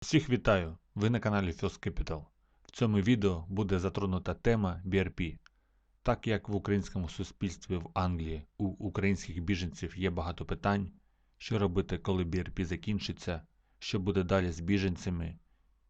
Всіх вітаю! Ви на каналі First Capital. В цьому відео буде затронута тема BRP. Так як в українському суспільстві в Англії у українських біженців є багато питань, що робити, коли BRP закінчиться, що буде далі з біженцями,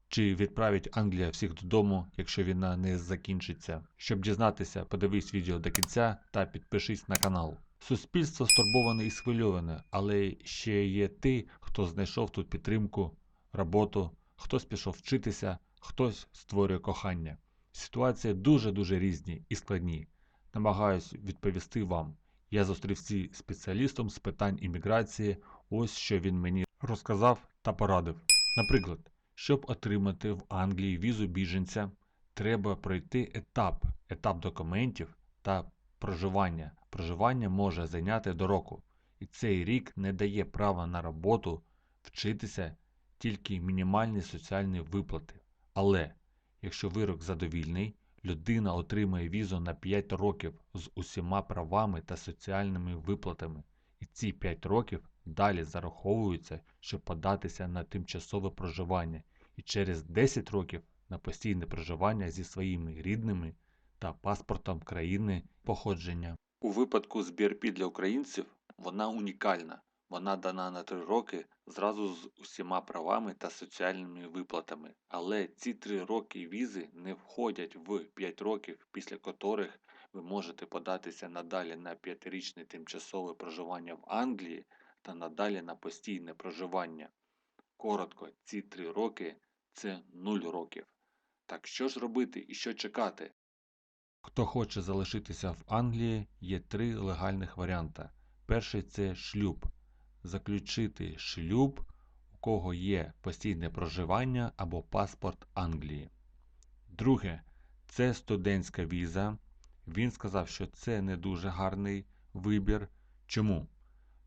чи відправить Англія всіх додому, якщо війна не закінчиться. Щоб дізнатися, подивись відео до кінця та підпишись на канал. Суспільство стурбоване і схвильоване, але ще є ті, хто знайшов тут підтримку, роботу, хтось пішов вчитися, хтось створює кохання. Ситуації дуже-дуже різні і складні. Намагаюсь відповісти вам. Я зустрівся спеціалістом з питань імміграції, ось що він мені розказав та порадив. Наприклад, щоб отримати в Англії візу біженця, треба пройти етап, етап документів та проживання. Проживання може зайняти до року, і цей рік не дає права на роботу, вчитися тільки мінімальні соціальні виплати. Але якщо вирок задовільний, людина отримає візу на 5 років з усіма правами та соціальними виплатами, і ці 5 років далі зараховуються, щоб податися на тимчасове проживання, і через 10 років на постійне проживання зі своїми рідними та паспортом країни походження. У випадку з BRP для українців вона унікальна. Вона дана на 3 роки зразу з усіма правами та соціальними виплатами. Але ці 3 роки візи не входять в 5 років, після котрих ви можете податися надалі на 5-річне тимчасове проживання в Англії та надалі на постійне проживання. Коротко, ці 3 роки це 0 років. Так що ж робити і що чекати? Хто хоче залишитися в Англії, є три легальних варіанти. Перший це шлюб. Заключити шлюб, у кого є постійне проживання або паспорт Англії. Друге це студентська віза. Він сказав, що це не дуже гарний вибір. Чому?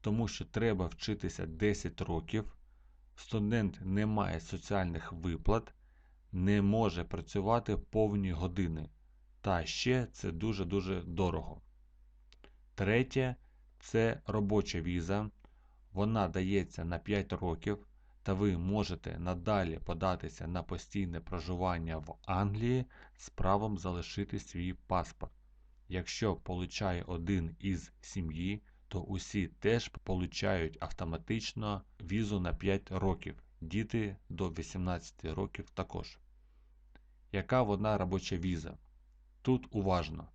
Тому що треба вчитися 10 років. Студент не має соціальних виплат, не може працювати повні години. Та ще це дуже-дуже дорого. Третє це робоча віза. Вона дається на 5 років, та ви можете надалі податися на постійне проживання в Англії з правом залишити свій паспорт. Якщо получає один із сім'ї, то усі теж получають автоматично візу на 5 років, діти до 18 років також. Яка вона робоча віза? Тут уважно.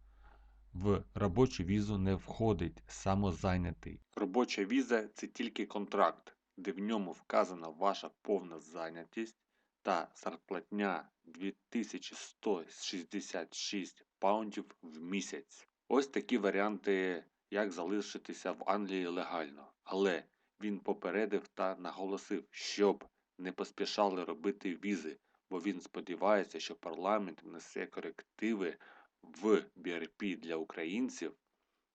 В робочу візу не входить самозайнятий. Робоча віза це тільки контракт, де в ньому вказана ваша повна зайнятість та зарплатня 2166 паундів в місяць. Ось такі варіанти, як залишитися в Англії легально. Але він попередив та наголосив, щоб не поспішали робити візи, бо він сподівається, що парламент внесе корективи в BRP для українців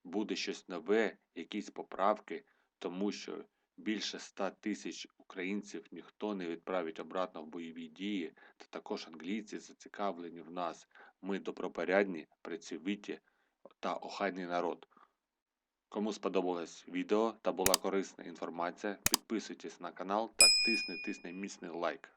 буде щось нове, якісь поправки, тому що більше 100 тисяч українців ніхто не відправить обратно в бойові дії, та також англійці зацікавлені в нас. Ми добропорядні, працьовиті та охайний народ. Кому сподобалось відео та була корисна інформація, підписуйтесь на канал та тисни тисни міцний лайк.